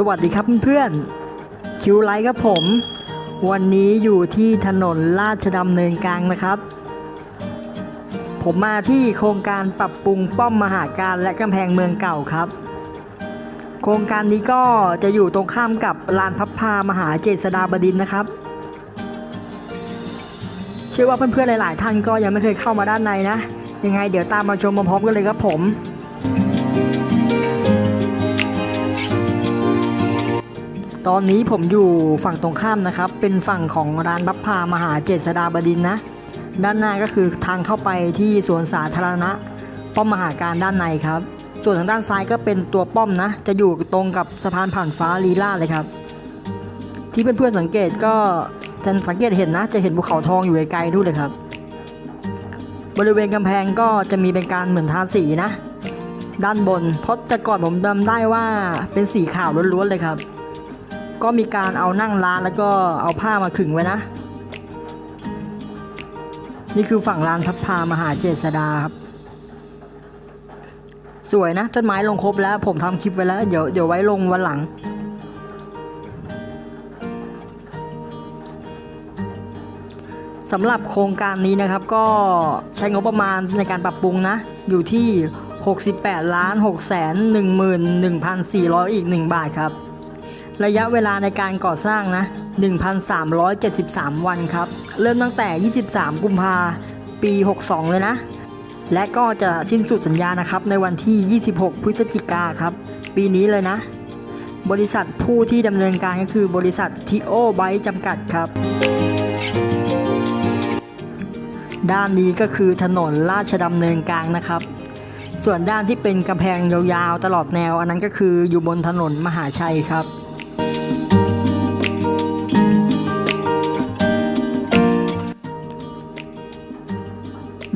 สวัสดีครับเพื่อนๆคิวไลท์ครับผม วันนี้อยู่ที่ถนนราชดำเนินกลางนะครับ ผมมาที่โครงการปรับปรุงป้อมมหาการและกำแพงเมืองเก่าครับ โครงการนี้ก็จะอยู่ตรงข้ามกับลานพับพามหาเจษฎาบดินนะครับ เชื่อว่าเพื่อนๆหลาย ๆ ท่านก็ยังไม่เคยเข้ามาด้านในนะ ยังไงเดี๋ยวตามมาชมพร้อมกันเลยครับผม ตอนนี้ผมอยู่ฝั่งตรงข้ามนะครับ เป็นฝั่งของร้านบัพพามหาเจษฎาบดินนะ ด้านหน้าก็คือทางเข้าไปที่สวนสาธารณะ ป้อมมหาการด้านในครับ ส่วนทางด้านซ้ายก็เป็นตัวป้อมนะ จะอยู่ตรงกับสะพานผ่านฟ้าลีลาดเลยครับ ที่เพื่อนๆสังเกตก็จะสังเกตเห็นนะ จะเห็นภูเขาทองอยู่ไกลๆนู่นเลยครับ บริเวณกำแพงก็จะมีเป็นการเหมือนทาสีนะ ด้านบนเพราะแต่ก่อนผมจำได้ว่าเป็นสีขาวล้วนๆเลยครับ ก็มีการเอานั่งร้านแล้วก็เอาผ้ามาขึงไว้นะ นี่คือฝั่งร้านพับพามหาเจษดาครับ สวยนะต้นไม้ลงครบแล้วผมทำคลิปไว้แล้ว เดี๋ยวเดี๋ยวไว้ลงวันหลังสำหรับโครงการนี้นะครับก็ใช้งบประมาณในการปรับปรุงนะ อยู่ที่ 68 ล้าน6แสน11,400 อีก 1 บาทครับ ระยะเวลาในการก่อสร้างนะ 1,373 วันครับ เริ่มตั้งแต่ 23 กุมภาปี 62 เลยนะ และก็จะสิ้นสุดสัญญานะครับ ในวันที่ 26 พฤศจิกาครับ ปีนี้เลยนะ บริษัทผู้ที่ดำเนินการก็คือบริษัททิโอไบจำกัดครับ ด้านนี้ก็คือถนนราชดำเนินกลางนะครับส่วนด้านที่เป็นกำแพงยาวๆ ตลอดแนว อันนั้นก็คืออยู่บนถนนมหาชัยครับ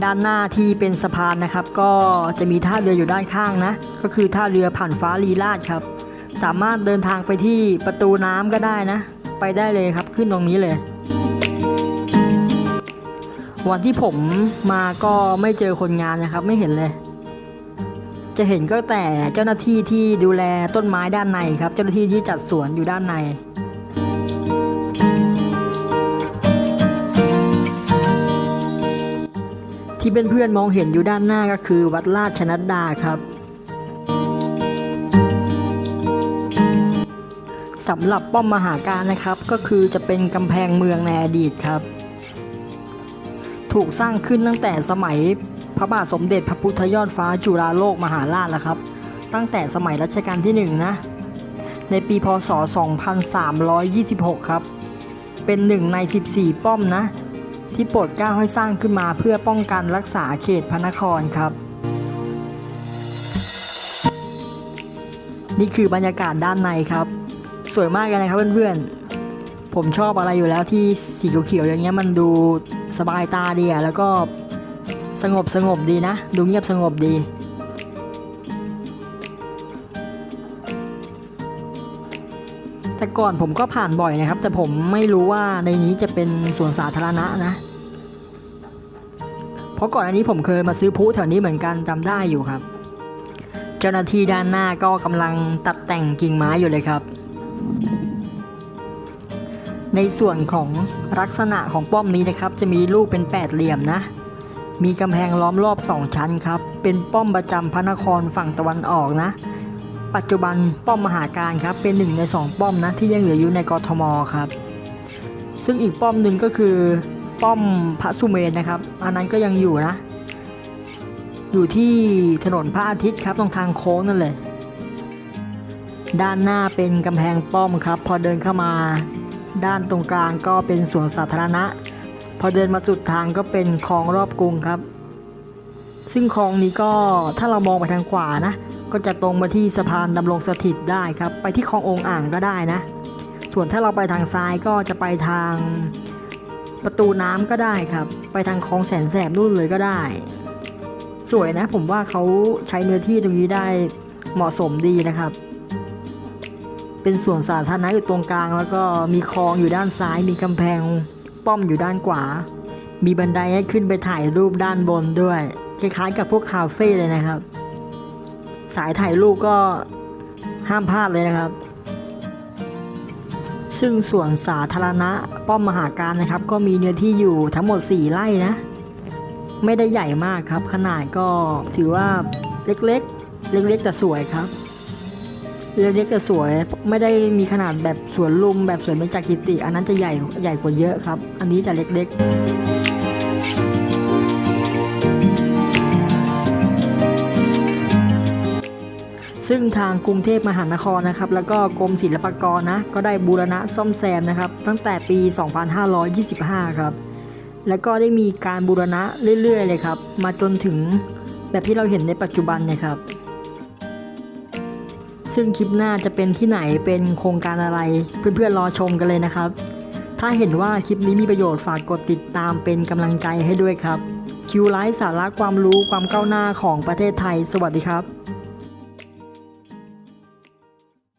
ด้านหน้าที่เป็นสะพานนะครับ ก็จะมีท่าเรืออยู่ด้านข้างนะ ก็คือท่าเรือผ่านฟ้าลีลาดครับ สามารถเดินทางไปที่ประตูน้ำก็ได้นะ ไปได้เลยครับขึ้นตรงนี้เลย วันที่ผมมาก็ไม่เจอคนงานนะครับ ไม่เห็นเลย จะเห็นก็แต่เจ้าหน้าที่ที่ดูแลต้นไม้ด้านในครับ เจ้าหน้าที่ที่จัดสวนอยู่ด้านใน ที่เพื่อนๆมองเห็นอยู่ด้านหน้าก็คือวัดราชนัดดาครับสำหรับป้อมมหาการนะครับ ก็คือจะเป็นกำแพงเมืองในอดีตครับ ถูกสร้างขึ้นตั้งแต่สมัยพระบาทสมเด็จพระพุทธยอดฟ้าจุฬาโลกมหาราชแล้วครับ ตั้งแต่สมัยรัชกาลที่ 1 นะ ในปีพศ 2326 ครับ เป็นหนึ่งใน 14 ป้อมนะ ที่โปรดเกล้าให้สร้างขึ้นมาเพื่อป้องกันรักษาเขตพระนครครับ นี่คือบรรยากาศด้านในครับ สวยมากเลยนะครับเพื่อนๆ ผมชอบอะไรอยู่แล้วที่สีเขียวๆอย่างเงี้ยมันดูสบายตาดีอะแล้วก็สงบสงบดีนะ ดูเงียบสงบดีแต่ก่อนผมก็ผ่านบ่อยนะครับ แต่ผมไม่รู้ว่าในนี้จะเป็นสวนสาธารณะนะ เพราะก่อนอันนี้ผมเคยมาซื้อพลุแถวนี้เหมือนกันจำได้อยู่ครับ เจ้าหน้าที่ด้านหน้าก็กำลังตัดแต่งกิ่งไม้อยู่เลยครับ ในส่วนของลักษณะของป้อมนี้นะครับ จะมีรูปเป็นแปดเหลี่ยมนะ มีกำแพงล้อมรอบสองชั้นครับ เป็นป้อมประจำพระนครฝั่งตะวันออกนะ ปัจจุบันป้อมมหาการครับ เป็นหนึ่งในสองป้อมนะที่ยังเหลืออยู่ในกรทมครับ ซึ่งอีกป้อมหนึ่งก็คือ ป้อมพระสุเมนนะครับ อันนั้นก็ยังอยู่นะ อยู่ที่ถนนพระอาทิตย์ครับตรงทางโค้งนั่นเลย ด้านหน้าเป็นกำแพงป้อมครับ พอเดินเข้ามา ด้านตรงกลางก็เป็นสวนสาธารณะ พอเดินมาสุดทางก็เป็นคลองรอบกรุงครับ ซึ่งคลองนี้ก็ถ้าเรามองไปทางขวานะ ก็จะตรงมาที่สะพานดำรงสถิตได้ครับ ไปที่คลององอ่างก็ได้นะ ส่วนถ้าเราไปทางซ้ายก็จะไปทาง ประตูน้ำก็ได้ครับ ไปทางคลองแสนแสบนู่นเลยก็ได้ สวยนะ ผมว่าเขาใช้เนื้อที่ตรงนี้ได้เหมาะสมดีนะครับ เป็นส่วนสาธารณะอยู่ตรงกลาง แล้วก็มีคลองอยู่ด้านซ้าย มีกำแพงป้อมอยู่ด้านขวา มีบันไดให้ขึ้นไปถ่ายรูปด้านบนด้วย คล้ายๆกับพวกคาเฟ่เลยนะครับ สายถ่ายรูปก็ห้ามพลาดเลยนะครับ ซึ่งส่วนสาธารณะป้อมมหาการนะครับ ก็มีเนื้อที่อยู่ทั้งหมด 4 ไร่นะ ไม่ได้ใหญ่มากครับ ขนาดก็ถือว่าเล็กๆ เล็กๆแต่สวยครับ เล็กๆแต่สวยไม่ได้มีขนาดแบบสวนลุมแบบสวนเบญจกิติ อันนั้นจะใหญ่ใหญ่กว่าเยอะครับ อันนี้จะเล็กๆ ซึ่งทางกรุงเทพมหานครนะครับแล้วก็กรมศิลปากรนะก็ได้บูรณะซ่อมแซมนะครับตั้งแต่ปี 2525 ครับแล้วก็ได้มีการบูรณะเรื่อยๆ เลยครับ มาจนถึงแบบที่เราเห็นในปัจจุบันเนะครับ ซึ่งคลิปหน้าจะเป็นที่ไหนเป็นโครงการอะไร เพื่อนๆรอชมกันเลยนะครับ ถ้าเห็นว่าคลิปนี้มีประโยชน์ฝากกดติดตามเป็นกำลังใจให้ด้วยครับคิวไลฟ์สาระความรู้ความก้าวหน้าของประเทศไทย สวัสดีครับ